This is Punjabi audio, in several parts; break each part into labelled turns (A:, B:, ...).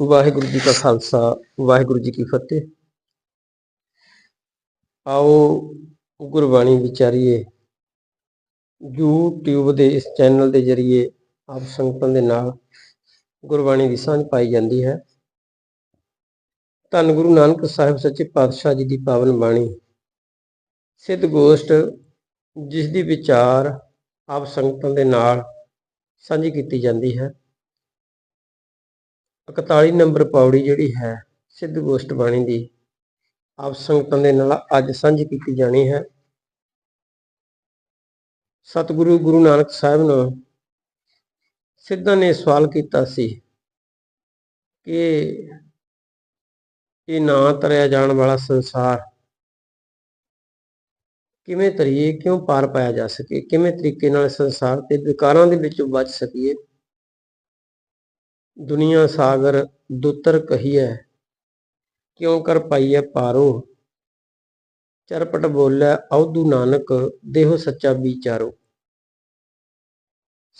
A: ਵਾਹਿਗੁਰੂ ਜੀ ਕਾ ਖਾਲਸਾ, ਵਾਹਿਗੁਰੂ ਜੀ ਕੀ ਫਤਿਹ। ਆਓ ਗੁਰਬਾਣੀ ਵਿਚਾਰੀਏ। YouTube ਦੇ ਇਸ ਚੈਨਲ ਦੇ ਜ਼ਰੀਏ ਆਪ ਸੰਗਤਾਂ ਦੇ ਨਾਲ ਗੁਰਬਾਣੀ ਦੀ ਸਾਂਝ ਪਾਈ ਜਾਂਦੀ ਹੈ। ਧੰਨ ਗੁਰੂ ਨਾਨਕ ਸਾਹਿਬ ਸੱਚੇ ਪਾਤਸ਼ਾਹ ਜੀ ਦੀ ਪਾਵਨ ਬਾਣੀ। ਸਿੱਧ ਗੋਸ਼ਟ ਜਿਸ ਦੀ ਵਿਚਾਰ ਆਪ ਸੰਗਤਾਂ ਦੇ ਨਾਲ ਸਾਂਝੀ ਕੀਤੀ ਜਾਂਦੀ ਹੈ। 41 ਨੰਬਰ ਪੌੜੀ ਜਿਹੜੀ ਹੈ, ਸਿੱਧ ਗੋਸ਼ਟ ਬਾਣੀ ਦੀ ਆਪ ਸੰਗਤਾਂ ਦੇ ਨਾਲ ਅੱਜ ਸਾਂਝੀ ਕੀਤੀ ਜਾਣੀ ਹੈ। ਸਤਿਗੁਰੂ ਗੁਰੂ ਨਾਨਕ ਸਾਹਿਬ ਨੂੰ ਸਿੱਧਾਂ ਨੇ ਸਵਾਲ ਕੀਤਾ ਸੀ ਕਿ ਇਹ ਨਾ ਤਰਿਆ ਜਾਣ ਵਾਲਾ ਸੰਸਾਰ ਕਿਵੇਂ ਤਰੀਏ, ਕਿਉਂ ਪਾਰ ਪਾਇਆ ਜਾ ਸਕੇ, ਕਿਵੇਂ ਤਰੀਕੇ ਨਾਲ ਸੰਸਾਰ ਤੇ ਵਿਕਾਰਾਂ ਦੇ ਵਿੱਚੋਂ ਬਚ ਸਕੀਏ? ਦੁਨੀਆ ਸਾਗਰ ਦੁੱਤਰ ਕਹੀਐ, ਕਿਉਂ ਕਰ ਪਾਈਐ ਪਾਰੋ? ਚਰਪਟ ਬੋਲੇ ਔਦੂ ਨਾਨਕ, ਦੇਹੋ ਸੱਚਾ ਵਿਚਾਰੋ।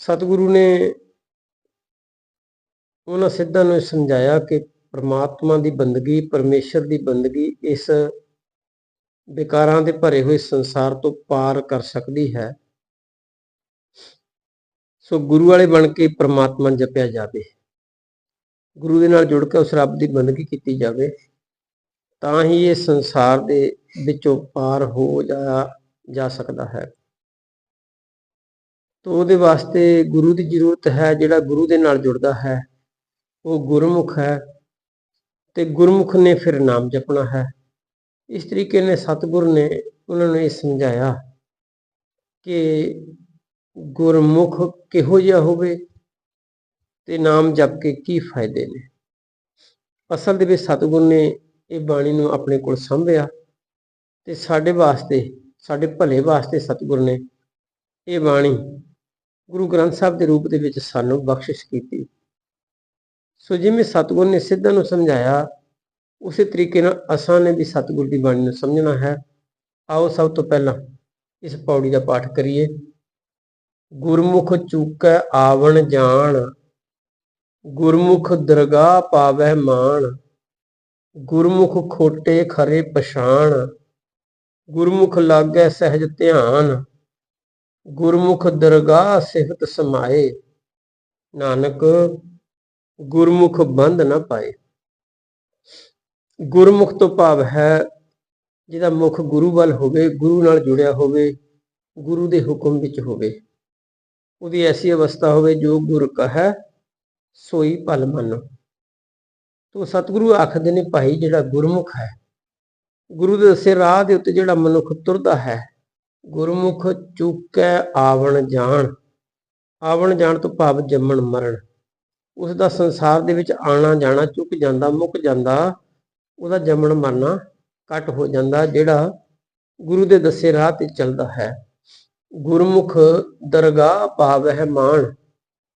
A: ਸਤਿਗੁਰੂ ਨੇ ਉਹਨਾਂ ਸਿੱਧਾਂ ਨੂੰ ਸਮਝਾਇਆ ਕਿ ਪਰਮਾਤਮਾ ਦੀ ਬੰਦਗੀ, ਪਰਮੇਸ਼ਰ ਦੀ ਬੰਦਗੀ ਇਸ ਵਿਕਾਰਾਂ ਦੇ ਭਰੇ ਹੋਏ ਸੰਸਾਰ ਤੋਂ ਪਾਰ ਕਰ ਸਕਦੀ ਹੈ। ਸੋ ਗੁਰੂ ਵਾਲੇ ਬਣ ਕੇ ਪ੍ਰਮਾਤਮਾ ਜਪਿਆ ਜਾਵੇ। ਗੁਰੂ ਦੇ ਨਾਲ ਜੁੜ ਕੇ ਉਸ ਰੱਬ ਦੀ ਬੰਦਗੀ ਕੀਤੀ ਜਾਵੇ, ਤਾਂ ਹੀ ਇਹ ਸੰਸਾਰ ਦੇ ਵਿੱਚੋਂ ਪਾਰ ਹੋ ਜਾ ਜਾ ਸਕਦਾ ਹੈ। ਤੋ ਉਹਦੇ ਵਾਸਤੇ ਗੁਰੂ ਦੀ ਜ਼ਰੂਰਤ ਹੈ, ਜਿਹੜਾ ਗੁਰੂ ਦੇ ਨਾਲ ਜੁੜਦਾ ਹੈ। ਉਹ ਗੁਰਮੁਖ ਹੈ ਤੇ ਗੁਰਮੁਖ ਨੇ ਫਿਰ ਨਾਮ ਜਪਣਾ ਹੈ। ਇਸ ਤਰੀਕੇ ਨੇ ਸਤਿਗੁਰ ਨੇ ਉਹਨਾਂ ਨੂੰ ਇਹ ਸਮਝਾਇਆ ਕਿ ਗੁਰਮੁਖ ਕਿਹੋ ਜਿਹਾ ਹੋਵੇ ਤੇ ਨਾਮ ਜਪ ਕੇ ਕੀ ਫਾਇਦੇ ਨੇ? ਅਸਲ ਦੇ ਵਿੱਚ ਸਤਿਗੁਰ ਨੇ ਇਹ ਬਾਣੀ ਨੂੰ ਆਪਣੇ ਕੋਲ ਸੰਭਿਆ ਤੇ ਸਾਡੇ ਵਾਸਤੇ, ਸਾਡੇ ਭਲੇ ਵਾਸਤੇ ਸਤਿਗੁਰ ਨੇ ਇਹ ਬਾਣੀ ਗੁਰੂ ਗ੍ਰੰਥ ਸਾਹਿਬ ਦੇ ਰੂਪ ਦੇ ਵਿੱਚ ਸਾਨੂੰ ਬਖਸ਼ਿਸ਼ ਕੀਤੀ। ਸੋ ਜਿਵੇਂ ਸਤਿਗੁਰ ਨੇ ਸਿੱਧਾਂ ਨੂੰ ਸਮਝਾਇਆ, ਉਸੇ ਤਰੀਕੇ ਨਾਲ ਅਸਾਂ ਨੇ ਵੀ ਸਤਿਗੁਰ ਦੀ ਬਾਣੀ ਨੂੰ ਸਮਝਣਾ ਹੈ। ਆਓ ਸਭ ਤੋਂ ਪਹਿਲਾਂ ਇਸ ਪੌੜੀ ਦਾ ਪਾਠ ਕਰੀਏ। ਗੁਰਮੁਖ ਚੂਕੈ ਆਵਣ ਜਾਣ ਗੁਰਮੁਖ ਦਰਗਾਹ ਪਾਵੈ ਮਾਣ, ਗੁਰਮੁਖ ਖੋਟੇ ਖਰੇ ਪਛਾਣ, ਗੁਰਮੁਖ ਲਾਗੈ ਸਹਿਜ ਧਿਆਨ, ਗੁਰਮੁਖ ਦਰਗਾਹ ਸਿਫਤ ਸਮਾਏ, ਨਾਨਕ ਗੁਰਮੁਖ ਬੰਧ ਨਾ ਪਾਏ। ਗੁਰਮੁਖ ਤੋਂ ਭਾਵ ਹੈ ਜਿਹਦਾ ਮੁਖ ਗੁਰੂ ਵੱਲ ਹੋਵੇ, ਗੁਰੂ ਨਾਲ ਜੁੜਿਆ ਹੋਵੇ, ਗੁਰੂ ਦੇ ਹੁਕਮ ਵਿੱਚ ਹੋਵੇ। ਉਹਦੀ ਐਸੀ ਅਵਸਥਾ ਹੋਵੇ ਜੋ ਗੁਰ ਕਹੈ ਸੋਈ ਭਲ ਮੰਨੋ। ਤੋ ਸਤਿਗੁਰੂ ਆਖਦੇ ਨੇ, ਭਾਈ, ਜਿਹੜਾ ਗੁਰਮੁਖ ਹੈ, ਗੁਰੂ ਦੇ ਦੱਸੇ ਰਾਹ ਦੇ ਉੱਤੇ ਜਿਹੜਾ ਮਨੁੱਖ ਤੁਰਦਾ ਹੈ, ਗੁਰਮੁਖ ਚੁੱਕੈ ਆਵਣ ਜਾਣ। ਆਵਣ ਜਾਣ ਤੋਂ ਭਾਵ ਜੰਮਣ ਮਰਨ। ਉਸ ਦਾ ਸੰਸਾਰ ਦੇ ਵਿੱਚ ਆਣਾ ਜਾਣਾ, ਚੁੱਕ ਜਾਂਦਾ, ਮੁੱਕ ਜਾਂਦਾ, ਉਹਦਾ ਜੰਮਣ ਮਰਨਾ ਘਟ ਹੋ ਜਾਂਦਾ, ਜਿਹੜਾ ਗੁਰੂ ਦੇ ਦੱਸੇ ਰਾਹ ਤੇ ਚੱਲਦਾ ਹੈ। ਗੁਰਮੁਖ ਦਰਗਾਹ ਭਾਵ ਹੈ ਮਾਣ।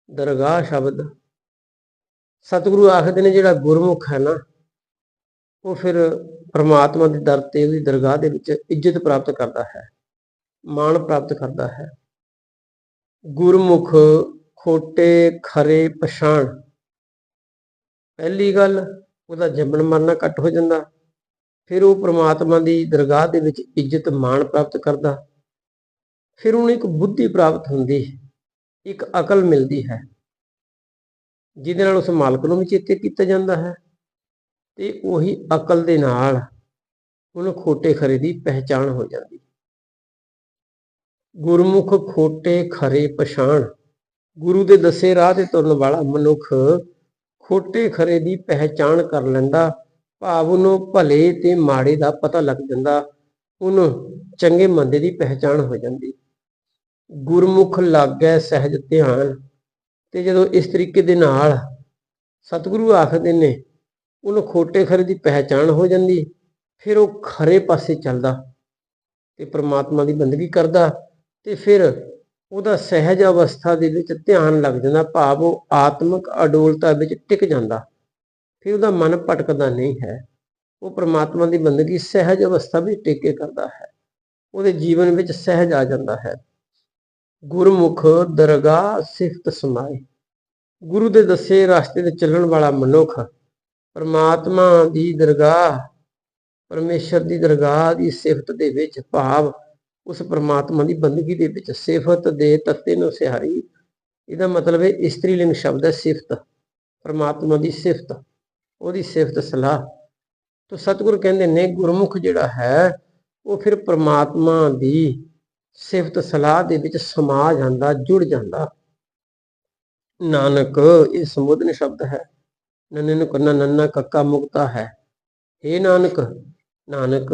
A: ਦਰਗਾਹ ਸ਼ਬਦ ਸਤਿਗੁਰੂ ਆਖਦੇ ਨੇ ਜਿਹੜਾ ਗੁਰਮੁਖ ਹੈ ਨਾ, ਉਹ ਫਿਰ ਪ੍ਰਮਾਤਮਾ ਦੇ ਦਰ ਤੇ ਉਹਦੀ ਦਰਗਾਹ ਦੇ ਵਿੱਚ ਇੱਜ਼ਤ ਪ੍ਰਾਪਤ ਕਰਦਾ ਹੈ, ਮਾਣ ਪ੍ਰਾਪਤ ਕਰਦਾ ਹੈ। ਗੁਰਮੁਖ ਖੋਟੇ ਖਰੇ ਪਛਾਣ, ਪਹਿਲੀ ਗੱਲ ਉਹਦਾ ਜੰਮਣ ਮਰਨਾ ਘੱਟ ਹੋ ਜਾਂਦਾ, ਫਿਰ ਉਹ ਪ੍ਰਮਾਤਮਾ ਦੀ ਦਰਗਾਹ ਦੇ ਵਿੱਚ ਇੱਜ਼ਤ ਮਾਣ ਪ੍ਰਾਪਤ ਕਰਦਾ, ਫਿਰ ਉਹਨੂੰ ਇੱਕ ਬੁੱਧੀ ਪ੍ਰਾਪਤ ਹੁੰਦੀ, ਇੱਕ ਅਕਲ ਮਿਲਦੀ ਹੈ। ਜਿਹਦੇ ਨਾਲ ਉਸ ਮਾਲਕ ਨੂੰ ਵੀ ਚੇਤੇ ਕੀਤਾ ਜਾਂਦਾ ਹੈ ਤੇ ਉਹੀ ਅਕਲ ਦੇ ਨਾਲ ਉਹਨੂੰ ਖੋਟੇ ਖਰੇ ਦੀ ਪਹਿਚਾਣ ਹੋ ਜਾਂਦੀ ਗੁਰਮੁਖ ਖੋਟੇ ਖਰੇ ਪਛਾਣ, ਗੁਰੂ ਦੇ ਦੱਸੇ ਰਾਹ ਤੇ ਤੁਰਨ ਵਾਲਾ ਮਨੁੱਖ ਖੋਟੇ ਖਰੇ ਦੀ ਪਹਿਚਾਣ ਕਰ ਲੈਂਦਾ, ਭਾਵ ਉਹਨੂੰ ਭਲੇ ਤੇ ਮਾੜੇ ਦਾ ਪਤਾ ਲੱਗ ਜਾਂਦਾ, ਉਹਨੂੰ ਚੰਗੇ ਮੰਦੇ ਦੀ ਪਹਿਚਾਣ ਹੋ ਜਾਂਦੀ। ਗੁਰਮੁਖ ਲਾਗੈ ਸਹਿਜ ਧਿਆਨ ਤੇ ਜਦੋਂ ਇਸ ਤਰੀਕੇ ਦੇ ਨਾਲ ਸਤਿਗੁਰੂ ਆਖਦੇ ਨੇ, ਉਹਨੂੰ ਖੋਟੇ ਖਰੇ ਦੀ ਪਹਿਚਾਣ ਹੋ ਜਾਂਦੀ, ਫਿਰ ਉਹ ਖਰੇ ਪਾਸੇ ਚੱਲਦਾ ਤੇ ਪ੍ਰਮਾਤਮਾ ਦੀ ਬੰਦਗੀ ਕਰਦਾ ਤੇ ਫਿਰ ਉਹਦਾ ਸਹਿਜ ਅਵਸਥਾ ਦੇ ਵਿੱਚ ਧਿਆਨ ਲੱਗ ਜਾਂਦਾ, ਭਾਵ ਉਹ ਆਤਮਿਕ ਅਡੋਲਤਾ ਵਿੱਚ ਟਿਕ ਜਾਂਦਾ। ਫਿਰ ਉਹਦਾ ਮਨ ਭਟਕਦਾ ਨਹੀਂ ਹੈ। ਉਹ ਪ੍ਰਮਾਤਮਾ ਦੀ ਬੰਦਗੀ ਸਹਿਜ ਅਵਸਥਾ ਵਿੱਚ ਟਿਕ ਕੇ ਕਰਦਾ ਹੈ। ਉਹਦੇ ਜੀਵਨ ਵਿੱਚ ਸਹਿਜ ਆ ਜਾਂਦਾ ਹੈ। ਗੁਰਮੁਖ ਦਰਗਾਹ ਸਿਫਤ ਸਮਾਏ। ਗੁਰੂ ਦੇ ਦੱਸੇ ਰਸਤੇ ਤੇ ਚੱਲਣ ਵਾਲਾ ਮਨੁੱਖ ਪਰਮਾਤਮਾ ਦੀ ਦਰਗਾਹ, ਪਰਮੇਸ਼ਰ ਦੀ ਦਰਗਾਹ ਦੀ ਸਿਫਤ ਦੇ ਵਿੱਚ ਭਾਵ ਉਸ ਪਰਮਾਤਮਾ ਦੀ ਬੰਦਗੀ ਦੇ ਵਿੱਚ ਸਿਫਤ ਦੇ ਤੱਤੇ ਨੂੰ ਸਿਹਾਰੀ। ਇਹਦਾ ਮਤਲਬ ਹੈ ਇਸਤਰੀ ਲਿੰਗ ਸ਼ਬਦ ਹੈ ਸਿਫਤ। ਪਰਮਾਤਮਾ ਦੀ ਸਿਫਤ, ਉਹਦੀ ਸਿਫਤ ਸਲਾਹ। ਤੋ ਸਤਿਗੁਰ ਕਹਿੰਦੇ ਨੇ ਗੁਰਮੁਖ ਜਿਹੜਾ ਹੈ, ਉਹ ਫਿਰ ਪਰਮਾਤਮਾ ਦੀ ਸਿਫਤ ਸਲਾਹ ਦੇ ਵਿੱਚ ਸਮਾ ਜਾਂਦਾ, ਜੁੜ ਜਾਂਦਾ। ਨਾਨਕ, ਇਹ ਸੰਬੋਧਨ ਸ਼ਬਦ ਹੈ। ਨੰਨੇ ਨੂੰ ਕੰਨਾ ਨੰਨਾ ਕੱਕਾ ਮੁਕਤਾ ਹੈ। हे ਨਾਨਕ ਨਾਨਕ,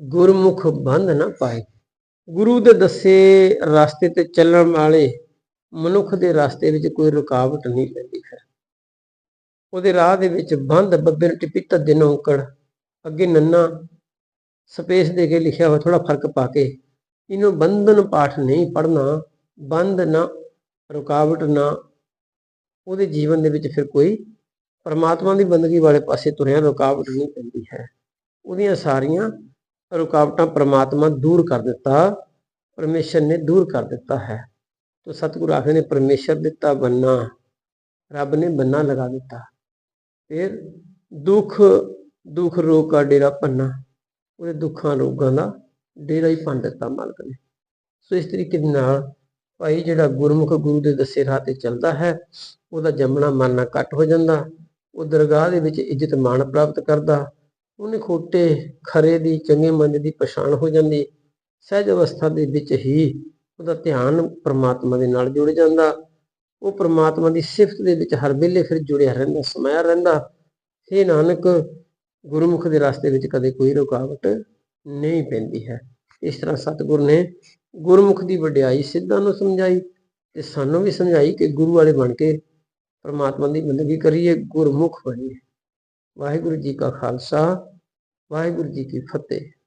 A: ਗੁਰਮੁਖ ਬੰਧ ਨਾ ਪਾਏ। ਗੁਰੂ ਦੇ ਦੱਸੇ ਰਸਤੇ ਤੇ ਚੱਲਣ ਵਾਲੇ ਮਨੁੱਖ ਦੇ ਰਸਤੇ ਵਿੱਚ ਕੋਈ ਰੁਕਾਵਟ ਨਹੀਂ ਪੈਂਦੀ ਹੈ। ਉਹਦੇ ਰਾਹ ਦੇ ਵਿੱਚ ਬੰਦ ਬੱਬੇ ਨੂੰ ਟਿੱਪੀ ਧੱਦੇ ਨੂੰ ਅੱਗੇ ਨੰਨਾ ਸਪੇਸ ਦੇ ਕੇ ਲਿਖਿਆ ਹੋਇਆ ਥੋੜਾ ਫ਼ਰਕ ਪਾ ਕੇ ਇਹਨੂੰ ਬੰਧਨ ਪਾਠ ਨਹੀਂ ਪੜਨਾ ਬੰਦ ਨਾ, ਰੁਕਾਵਟ ਨਾ, ਉਹਦੇ ਜੀਵਨ ਦੇ ਵਿੱਚ ਫਿਰ ਕੋਈ ਪਰਮਾਤਮਾ ਦੀ ਬੰਦਗੀ ਵਾਲੇ ਪਾਸੇ ਤੁਰਿਆ ਰੁਕਾਵਟ ਨਹੀਂ ਪੈਂਦੀ ਹੈ। ਉਹਦੀਆਂ ਸਾਰੀਆਂ ਰੁਕਾਵਟਾਂ ਪਰਮਾਤਮਾ ਦੂਰ ਕਰ ਦਿੱਤਾ, ਪਰਮੇਸ਼ਰ ਨੇ ਦੂਰ ਕਰ ਦਿੱਤਾ ਹੈ। ਤੋ ਸਤਿਗੁਰੂ ਆਖਦੇ ਨੇ, ਪਰਮੇਸ਼ਰ ਦਿੱਤਾ ਬੰਨਾ, ਰੱਬ ਨੇ ਬੰਨਾ ਲਗਾ ਦਿੱਤਾ। ਫਿਰ ਦੁੱਖ ਦੁੱਖ ਰੋਗ ਦਾ ਡੇਰਾ ਪੰਨਾ ਉਹਦੇ ਦੁੱਖਾਂ ਰੋਗਾਂ ਦਾ ਡੇਰਾ ਹੀ ਭੰਨ ਦਿੱਤਾ ਮਾਲਕ ਨੇ। ਸੋ ਇਸ ਤਰੀਕੇ ਦੇ ਨਾਲ ਭਾਈ ਜਿਹੜਾ ਗੁਰਮੁਖ ਗੁਰੂ ਦੇ ਦੱਸੇ ਰਾਹ ਤੇ ਚੱਲਦਾ ਹੈ, ਉਹਦਾ ਜੰਮਣਾ ਮਰਨਾ ਘੱਟ ਹੋ ਜਾਂਦਾ, ਉਹ ਦਰਗਾਹ ਦੇ ਵਿੱਚ ਇੱਜ਼ਤ ਮਾਣ ਪ੍ਰਾਪਤ ਕਰਦਾ, ਉਹਨੇ ਖੋਟੇ ਖਰੇ ਦੀ, ਚੰਗੇ ਮੰਦ ਦੀ ਪਛਾਣ ਹੋ ਜਾਂਦੀ, ਸਹਿਜ ਅਵਸਥਾ ਦੇ ਵਿੱਚ ਹੀ ਉਹਦਾ ਧਿਆਨ ਪ੍ਰਮਾਤਮਾ ਦੇ ਨਾਲ ਜੁੜ ਜਾਂਦਾ। ਉਹ ਪ੍ਰਮਾਤਮਾ ਦੀ ਸਿਫਤ ਦੇ ਵਿੱਚ ਹਰ ਵੇਲੇ ਫਿਰ ਜੁੜਿਆ ਰਹਿੰਦਾ, ਸਮਾਇਆ ਰਹਿੰਦਾ। ਇਹ ਨਾਨਕ, ਗੁਰਮੁਖ ਦੇ ਰਸਤੇ ਵਿੱਚ ਕਦੇ ਕੋਈ ਰੁਕਾਵਟ ਨਹੀਂ ਪੈਂਦੀ ਹੈ। ਇਸ ਤਰ੍ਹਾਂ ਸਤਿਗੁਰ ਨੇ ਗੁਰਮੁਖ ਦੀ ਵਡਿਆਈ ਸਿੱਧਾਂ ਨੂੰ ਸਮਝਾਈ ਤੇ ਸਾਨੂੰ ਵੀ ਸਮਝਾਈ ਕਿ ਗੁਰੂ ਵਾਲੇ ਬਣ ਕੇ ਪਰਮਾਤਮਾ ਦੀ ਬੰਦਗੀ ਕਰੀਏ, ਗੁਰਮੁਖ ਬਣੀਏ। ਵਾਹਿਗੁਰੂ ਜੀ ਕਾ ਖਾਲਸਾ, ਵਾਹਿਗੁਰੂ ਜੀ ਕੀ ਫਤਿਹ।